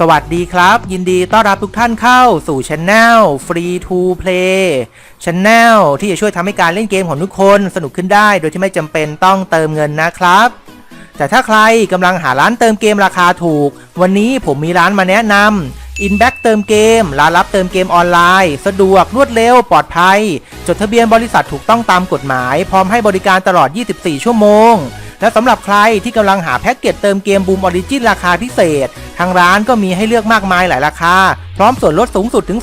สวัสดีครับ ยินดีต้อนรับทุกท่านเข้าสู่ช anel Free to Play Channel ที่จะช่วยทำให้การเล่นเกมของทุกคนสนุกขึ้นได้โดยที่ไม่จำเป็นต้องเติมเงินนะครับ แต่ถ้าใครกำลังหาร้านเติมเกมราคาถูก วันนี้ผมมีร้านมาแนะนำ Inback เติมเกมร้านรับเติมเกมออนไลน์ สะดวกรวดเร็วปลอดภัย จดทะเบียนบริษัทถูกต้องตามกฎหมาย พร้อมให้บริการตลอด 24 ชั่วโมงและสำหรับใครที่กำลังหาแพ็กเกจเติมเกมบูมออริจินราคาพิเศษ ทางร้านก็มีให้เลือกมากมายหลายราคา พร้อมส่วนลดสูงสุดถึง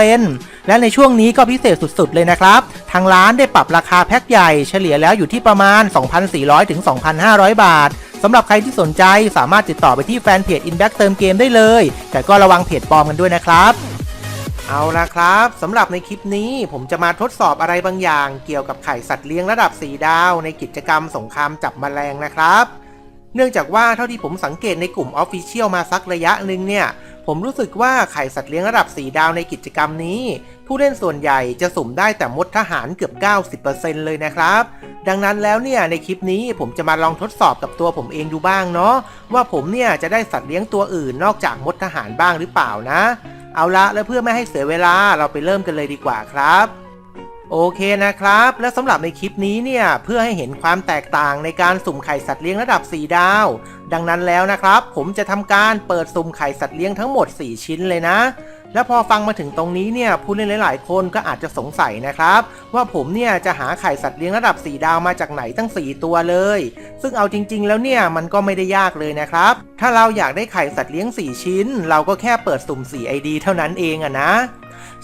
30%และในช่วงนี้ก็พิเศษสุดๆ เลยนะครับ ทางร้านได้ปรับราคาแพ็กใหญ่เฉลี่ยแล้วอยู่ที่ประมาณ 2,400ถึง2,500 บาทสำหรับใครที่สนใจสามารถติดต่อไปที่แฟนเพจ Inback เติมเกมได้เลย แต่ก็ระวังเพจปลอมกันด้วยนะครับเอาละครับสำหรับในคลิปนี้ผมจะมาทดสอบอะไรบางอย่าง เกี่ยวกับไข่สัตว์เลี้ยงระดับ 4 ดาว ในกิจกรรมสงครามจับแมลงนะครับ เนื่องจากว่าเท่าที่ผมสังเกตในกลุ่ม Official มาสักระยะหนึ่งเนี่ย ผมรู้สึกว่าไข่สัตว์เลี้ยงระดับ 4 ดาวในกิจกรรมนี้ ผู้เล่นส่วนใหญ่จะสุ่มได้แต่มดทหารเกือบ 90%เลยนะครับ ดังนั้นแล้วเนี่ยในคลิปนี้ผมจะมาลองทดสอบกับตัวผมเองดูบ้างเนาะว่าผมเนี่ยจะได้สัตว์เลี้ยงตัวอื่นนอกจากมดทหารบ้างหรือเปล่านะ เอาละแล้วเพื่อไม่ให้เสียเวลาเราไปเริ่มกันเลยดีกว่าครับ โอเคนะครับ และสำหรับในคลิปนี้เนี่ย เพื่อให้เห็นความแตกต่างในการสุ่มไข่สัตว์เลี้ยงระดับ 4 ดาว ดังนั้นแล้วนะครับ ผมจะทำการเปิดสุ่มไข่สัตว์เลี้ยงทั้งหมด 4 ชิ้นเลยนะ และพอฟังมาถึงตรงนี้เนี่ยผู้เล่นหลาย ๆ คนก็อาจจะสงสัยนะครับ ว่าผมเนี่ยจะหาไข่สัตว์เลี้ยงระดับ 4 ดาวมาจากไหนตั้ง 4 ตัวเลย ซึ่งเอาจริง ๆ แล้วเนี่ยมันก็ไม่ได้ยากเลยนะครับ ถ้าเราอยากได้ไข่สัตว์เลี้ยง 4 ชิ้น เราก็แค่เปิดสุ่ม 4 ID เท่านั้นเองอะนะ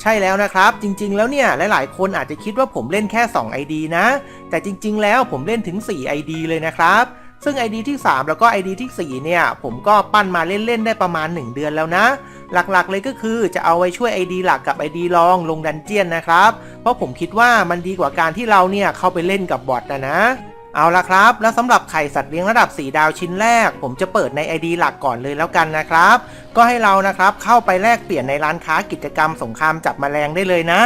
ใช่แล้วนะครับ จริงๆ แล้วเนี่ยหลายๆ คนอาจจะคิดว่าผมเล่นแค่ 2 ID นะ แต่จริง ๆ แล้วผมเล่นถึง 4 ID เลยนะครับ ซึ่ง ID ที่ 3 แล้วก็ ID ที่ 4 เนี่ย ผมก็ปั้นมาเล่น ๆ ได้ประมาณ 1 เดือนแล้วนะ หลักๆเลยก็คือจะเอาไว้ช่วย ID หลักกับ ID รองลงดันเจียนนะครับ เพราะผมคิดว่ามันดีกว่าการที่เราเนี่ยเข้าไปเล่นกับบอทนะนะเอาละครับ แล้วสำหรับไข่สัตว์เลี้ยงระดับ 4 ดาวชิ้นแรก ผมจะเปิดใน ID หลักก่อนเลยแล้วกันนะครับ ก็ให้เรานะครับเข้าไปแลกเปลี่ยนในร้านค้ากิจกรรมสงครามจับแมลงได้เลยนะ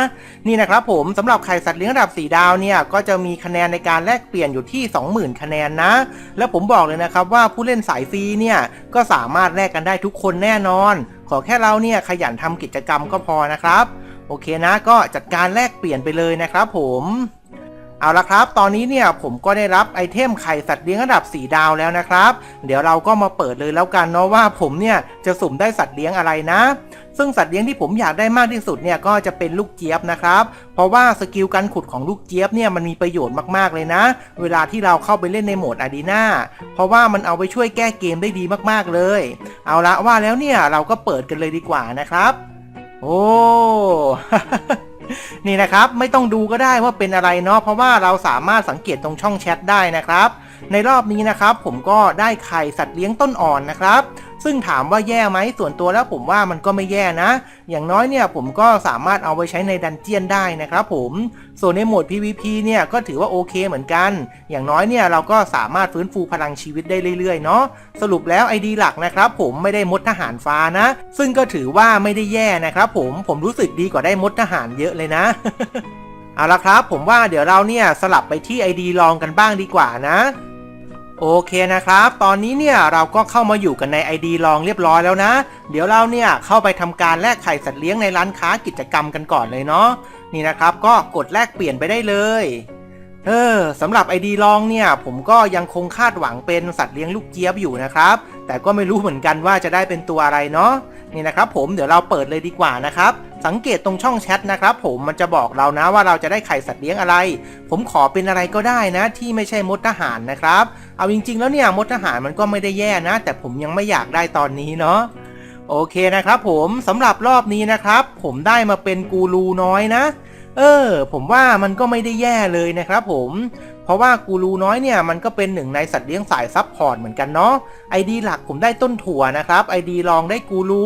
นี่นะครับผมสำหรับไข่สัตว์เลี้ยงระดับ 4 ดาวเนี่ยก็จะมีคะแนนในการแลกเปลี่ยนอยู่ที่ 20,000 คะแนนนะ แล้วผมบอกเลยนะครับว่าผู้เล่นสายฟรีเนี่ยก็สามารถแลกกันได้ทุกคนแน่นอน ขอแค่เราเนี่ยขยันทำกิจกรรมก็พอนะครับ โอเคนะก็จัดการแลกเปลี่ยนไปเลยนะครับผม เอาละครับ ตอนนี้เนี่ยผมก็ได้รับไอเทมไข่สัตว์เลี้ยงระดับ 4 ดาวแล้วนะครับ เดี๋ยวเราก็มาเปิดเลยแล้วกันเนาะว่าผมเนี่ยจะสุ่มได้สัตว์เลี้ยงอะไรนะ ซึ่งสัตว์เลี้ยงที่ผมอยากได้มากที่สุดเนี่ยก็จะเป็นลูกเจี๊ยบนะครับ เพราะว่าสกิลการขุดของลูกเจี๊ยบเนี่ยมันมีประโยชน์มากๆเลยนะ เวลาที่เราเข้าไปเล่นในโหมดอารีนาเพราะว่ามันเอาไปช่วยแก้เกมได้ดีมากๆเลย เอาละว่าแล้วเนี่ยเราก็เปิดกันเลยดีกว่านะครับ โอ้ นี่นะครับไม่ต้องดูก็ได้ว่าเป็นอะไรเนาะเพราะว่าเราสามารถสังเกตตรงช่องแชทได้นะครับ ในรอบนี้นะครับผมก็ได้ไข่สัตว์เลี้ยงต้นอ่อนนะครับ ซึ่งถามว่าแย่ไหมส่วนตัวแล้วผมว่ามันก็ไม่แย่นะ อย่างน้อยเนี่ยผมก็สามารถเอาไปใช้ในดันเจียนได้นะครับผมส่วนในโหมด PVP เนี่ยก็ถือว่าโอเคเหมือนกัน อย่างน้อยเนี่ยเราก็สามารถฟื้นฟูพลังชีวิตได้เรื่อยๆเนาะสรุปแล้ว ID หลักนะครับผมไม่ได้มดทหารฟ้านะ ซึ่งก็ถือว่าไม่ได้แย่นะครับผมผมรู้สึกดีกว่าได้มดทหารเยอะเลยนะเอาละครับ ผมว่าเดี๋ยวเราเนี่ยสลับไปที่ ID ลองกันบ้างดีกว่านะ โอเคนะครับ ตอนนี้เนี่ยเราก็เข้ามาอยู่กันใน ID ลองเรียบร้อยแล้วนะ เดี๋ยวเราเนี่ยเข้าไปทำการแลกไข่สัตว์เลี้ยงในร้านค้ากิจกรรมกันก่อนเลยเนาะ นี่นะครับก็กดแลกเปลี่ยนไปได้เลย เออสำหรับ ID ลองเนี่ย ผมก็ยังคงคาดหวังเป็นสัตว์เลี้ยงลูกเจี๊ยบอยู่นะครับ แต่ก็ไม่รู้เหมือนกันว่าจะได้เป็นตัวอะไรเนาะ นี่นะครับผมเดี๋ยวเราเปิดเลยดีกว่านะครับ สังเกตตรงช่องแชทนะครับผมมันจะบอกเรานะว่าเราจะได้ไข่สัตว์เลี้ยงอะไร ผมขอเป็นอะไรก็ได้นะ ที่ไม่ใช่มดทหารนะครับ เอาจริง ๆ แล้วเนี่ยมดทหารมันก็ไม่ได้แย่นะ แต่ผมยังไม่อยากได้ตอนนี้เนาะโอเคนะครับผมสำหรับรอบนี้นะครับ ผมได้มาเป็นกูรูน้อยนะ เออ ผมว่ามันก็ไม่ได้แย่เลยนะครับผม ราะว่ากูรูน้อยเนี่ยมันก็เป็นหนึ่งในสัตว์เลี้ยงสายซับพอร์ตเหมือนกันเนาะไอดีหลักผมได้ต้นถั่วนะครับไอดีรองได้กูรู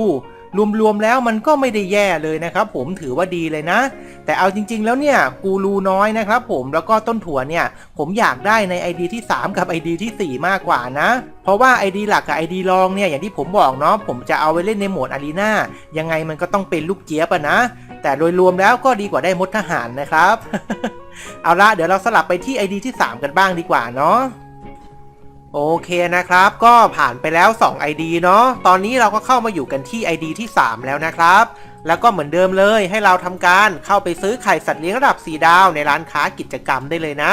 รวมๆแล้วมันก็ไม่ได้แย่เลยนะครับผมถือว่าดีเลยนะ แต่เอาจริง ๆ แล้วเนี่ยกูรูน้อยนะครับผมแล้วก็ต้นถั่วเนี่ย ผมอยากได้ใน ID ที่ 3 กับ ID ที่ 4 มากกว่านะ เพราะว่า ID หลักกับ ID รองเนี่ยอย่างที่ผมบอกเนาะผมจะเอาไว้เล่นในโหมดอารีนายังไงมันก็ต้องเป็นลูกเจี๊ยบอะนะ แต่โดยรวมแล้วก็ดีกว่าได้มดทหารนะครับ เอาละเดี๋ยวเราสลับไปที่ ID ที่ 3 กันบ้างดีกว่าเนาะโอเคนะครับ ก็ผ่านไปแล้ว 2 ID เนาะตอนนี้เราก็เข้ามาอยู่กันที่ ID ที่ 3 แล้วนะครับ แล้วก็เหมือนเดิมเลยให้เราทำการเข้าไปซื้อไข่สัตว์เลี้ยงระดับ 4 ดาวในร้านค้ากิจกรรมได้เลยนะ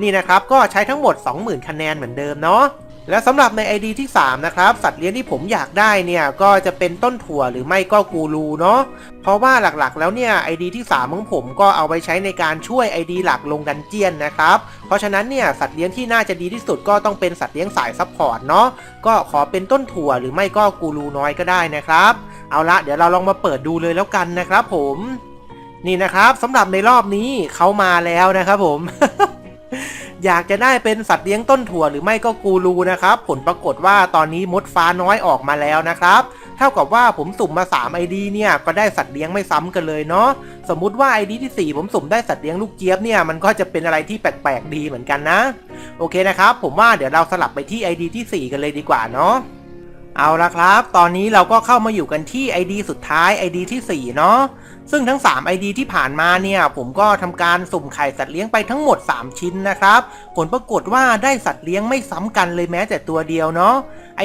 นี่นะครับก็ใช้ทั้งหมด 20,000 คะแนนเหมือนเดิมเนาะ และสำหรับใน ID ที่ 3 นะครับ สัตว์เลี้ยงที่ผมอยากได้เนี่ยก็จะเป็นต้นถั่วหรือไม่ก็กูรูเนาะเพราะว่าหลักๆ แล้วเนี่ย ID ที่ 3 ของผมก็เอาไว้ใช้ในการช่วย ID หลักลงดันเจียนนะครับ เพราะฉะนั้นเนี่ยสัตว์เลี้ยงที่น่าจะดีที่สุดก็ต้องเป็นสัตว์เลี้ยงสายซัพพอร์ตเนาะก็ขอเป็นต้นถั่วหรือไม่ก็กูรูน้อยก็ได้นะครับ เอาละเดี๋ยวเราลองมาเปิดดูเลยแล้วกันนะครับ ผม นี่นะครับสำหรับในรอบนี้เขามาแล้วนะครับผม อยากจะได้เป็นสัตว์เลี้ยงต้นถั่วหรือไม่ก็กูรูนะครับ ผลปรากฏว่าตอนนี้มดฟ้าน้อยออกมาแล้วนะครับ เท่ากับว่าผมสุ่มมา 3 ID เนี่ยก็ได้สัตว์เลี้ยงไม่ซ้ำกันเลยเนาะ สมมุติว่า ID ที่ 4 ผมสุ่มได้สัตว์เลี้ยงลูกเจี๊ยบเนี่ยมันก็จะเป็นอะไรที่แปลกๆดีเหมือนกันนะ โอเคนะครับ ผมว่าเดี๋ยวเราสลับไปที่ ID ที่ 4 กันเลยดีกว่าเนาะเอาละครับ ตอนนี้เราก็เข้ามาอยู่กันที่ ID สุดท้าย ID ที่4เนาะ ซึ่งทั้ง 3 ID ที่ผ่านมาเนี่ย ผมก็ทำการสุ่มไข่สัตว์เลี้ยงไปทั้งหมด 3 ชิ้นนะครับ ผลปรากฏว่าได้สัตว์เลี้ยงไม่ซ้ำกันเลยแม้แต่ตัวเดียวเนาะ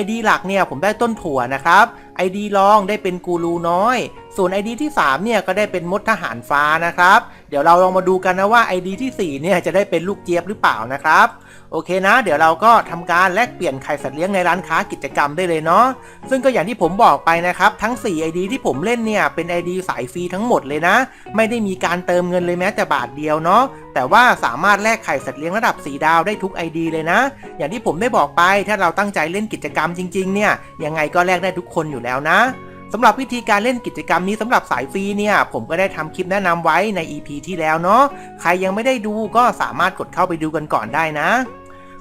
ID หลักเนี่ยผมได้ต้นถั่วนะครับ ID รองได้เป็นกูรูน้อย ส่วน ID ที่ 3 เนี่ยก็ได้เป็นมดทหารฟ้านะครับ เดี๋ยวเราลองมาดูกันนะว่า ID ที่4เนี่ยจะได้เป็นลูกเจี๊ยบหรือเปล่านะครับโอเคนะ เดี๋ยวเราก็ทำการแลกเปลี่ยนไข่สัตว์เลี้ยงในร้านค้ากิจกรรมได้เลยเนาะซึ่งก็อย่างที่ผมบอกไปนะครับ ทั้ง 4 ID ที่ผมเล่นเนี่ยเป็น ID สายฟรีทั้งหมดเลยนะ ไม่ได้มีการเติมเงินเลยแม้แต่บาทเดียวเนาะแต่ว่าสามารถแลกไข่สัตว์เลี้ยงระดับ 4 ดาวได้ทุก ID เลยนะ อย่างที่ผมได้บอกไปถ้าเราตั้งใจเล่นกิจกรรมจริงๆเนี่ยยังไงก็แลกได้ทุกคนอยู่แล้วนะสำหรับวิธีการเล่นกิจกรรมนี้สำหรับสายฟรีเนี่ย ผมก็ได้ทำคลิปแนะนำไว้ใน EP ที่แล้วเนาะใครยังไม่ได้ดูก็สามารถกดเข้าไปดูกันก่อนได้นะ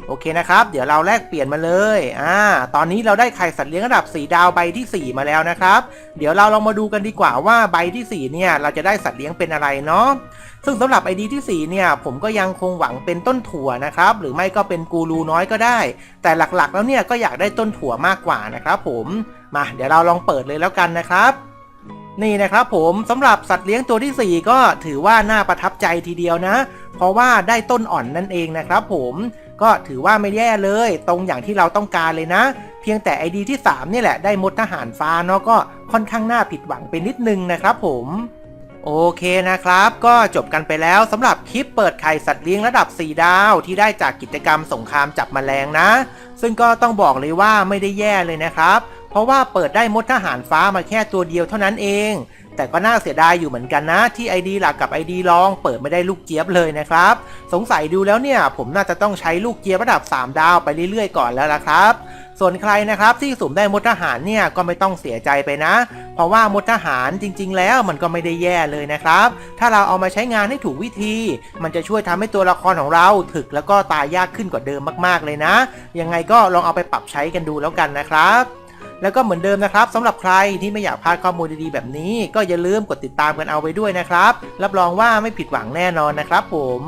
โอเคนะครับ เดี๋ยวเราแลกเปลี่ยนมาเลยอ่าตอนนี้เราได้ไข่สัตว์เลี้ยงระดับ4ดาวใบที่ 4 มาแล้วนะครับ เดี๋ยวเราลองมาดูกันดีกว่าว่าใบที่ 4 เนี่ย เราจะได้สัตว์เลี้ยงเป็นอะไรเนาะซึ่งสำหรับ ID ที่4เนี่ยผมก็ยังคงหวังเป็นต้นถั่วนะครับ หรือไม่ก็เป็นกูรูน้อยก็ได้ แต่หลักๆแล้วเนี่ยก็อยากได้ต้นถั่วมากกว่านะครับผม มาเดี๋ยวเราลองเปิดเลยแล้วกันนะครับ นี่นะครับผมสำหรับสัตว์เลี้ยงตัวทีสี่ 4 ก็ถือว่าน่าประทับใจทีเดียวนะ เพราะว่าได้ต้นอ่อนนั่นเองนะครับผมก็ถือว่าไม่แย่เลย ตรงอย่างที่เราต้องการเลยนะ เพียงแต่ ID ที่ 3 นี่แหละได้มดทหารฟ้าเนาะก็ค่อนข้างน่าผิดหวังไปนิดนึงนะครับผมโอเคนะครับ ก็จบกันไปแล้วสำหรับคลิปเปิดไข่สัตว์เลี้ยงระดับ 4 ดาวที่ได้จากกิจกรรมสงครามจับแมลงนะ ซึ่งก็ต้องบอกเลยว่าไม่ได้แย่เลยนะครับ ราะว่าเปิดได้มดทหารฟ้ามาแค่ตัวเดียวเท่านั้นเอง แต่ก็น่าเสียดายอยู่เหมือนกันนะ ที่ ID หลักกับ ID รองเปิดไม่ได้ลูกเจี๊ยบเลยนะครับ สงสัยดูแล้วเนี่ย ผมน่าจะต้องใช้ลูกเจี๊ยบระดับ 3 ดาวไปเรื่อยๆก่อนแล้วละครับส่วนใครนะครับที่สุ่มได้มดทหารเนี่ยก็ไม่ต้องเสียใจไปนะ เพราะว่ามดทหารจริง ๆ แล้วมันก็ไม่ได้แย่เลยนะครับ ถ้าเราเอามาใช้งานให้ถูกวิธี มันจะช่วยทำให้ตัวละครของเราถึกแล้วก็ตายยากขึ้นกว่าเดิมมากๆเลยนะ ยังไงก็ลองเอาไปปรับใช้กันดูแล้วกันนะครับ แล้วก็เหมือนเดิมนะครับสำหรับใครที่ไม่อยากพลาดข้อมูลดีๆแบบนี้ ก็อย่าลืมกดติดตามกันเอาไว้ด้วยนะครับ รับรองว่าไม่ผิดหวังแน่นอนนะครับผม